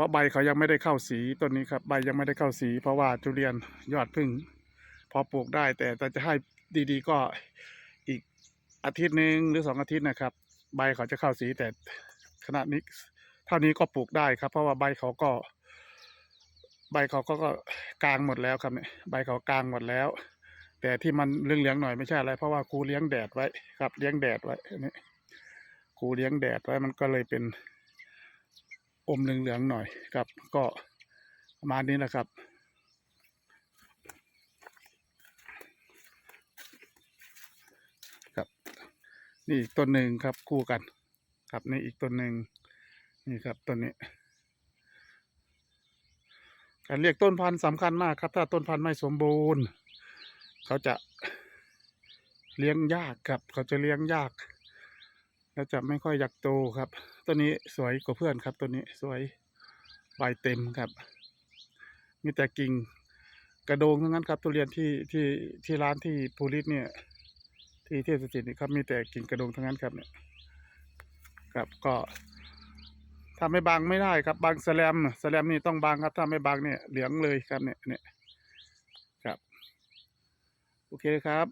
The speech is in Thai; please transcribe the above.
ราะใบเขายังไม่ได้เข้าสีต้นนี้ครับใบยังไม่ได้เข้าสี เพราะว่าทุเรียนยอดพึ่งพอปลูกได้ แต่แต่จะให้ดีๆก็อีกอาทิตย์หนึ่งหรือสองอาทิตย์นะครับ ใบเขาจะเข้าสีแต่ขณะนี้เท่านี้ก็ปลูกได้ครับ เพราะว่าใบเขาก็ ใบเขาก็ก็กลางหมดแล้วครับเนี่ยใบเขากลางหมดแล้ว แต่ที่มันเหลืองหน่อยไม่ใช่อะไร เพราะว่าครูเลี้ยงแดดไว้ครับ เลี้ยงแดดไว้นี่ครูเลี้ยงแดดไว้มันก็เลยเป็น อมเหลืองๆหน่อยครับ ก็ประมาณนี้แหละครับครับ นี่อีกต้นหนึ่งครับคู่กัน ครับนี่อีกต้นหนึ่งนี่ครับต้นนี้ การเรียกต้นพันธุ์สำคัญมากครับ ถ้าต้นพันธุ์ไม่สมบูรณ์ เขาจะเลี้ยงยากครับ เขาจะเลี้ยงยาก แล้วจะไม่ค่อยอยากโตครับต้นนี้สวยกว่าเพื่อนครับต้นนี้สวยใบเต็มครับ มีแต่กิ่งกระโดงทั้งนั้นครับทุเรียนที่ที่ที่ร้านที่ภูริศเนี่ย ที่เทพสถิตนี่ครับมีแต่กิ่งกระโดงทั้งนั้นครับเนี่ยครับก็ถ้าไม่บางไม่ได้ครับบางแสแลมแสแลมนี่ต้องบางครับถ้าไม่บางเนี่ยเหลืองเลยครับเนี่ยเนี่ยครับ โอเคครับ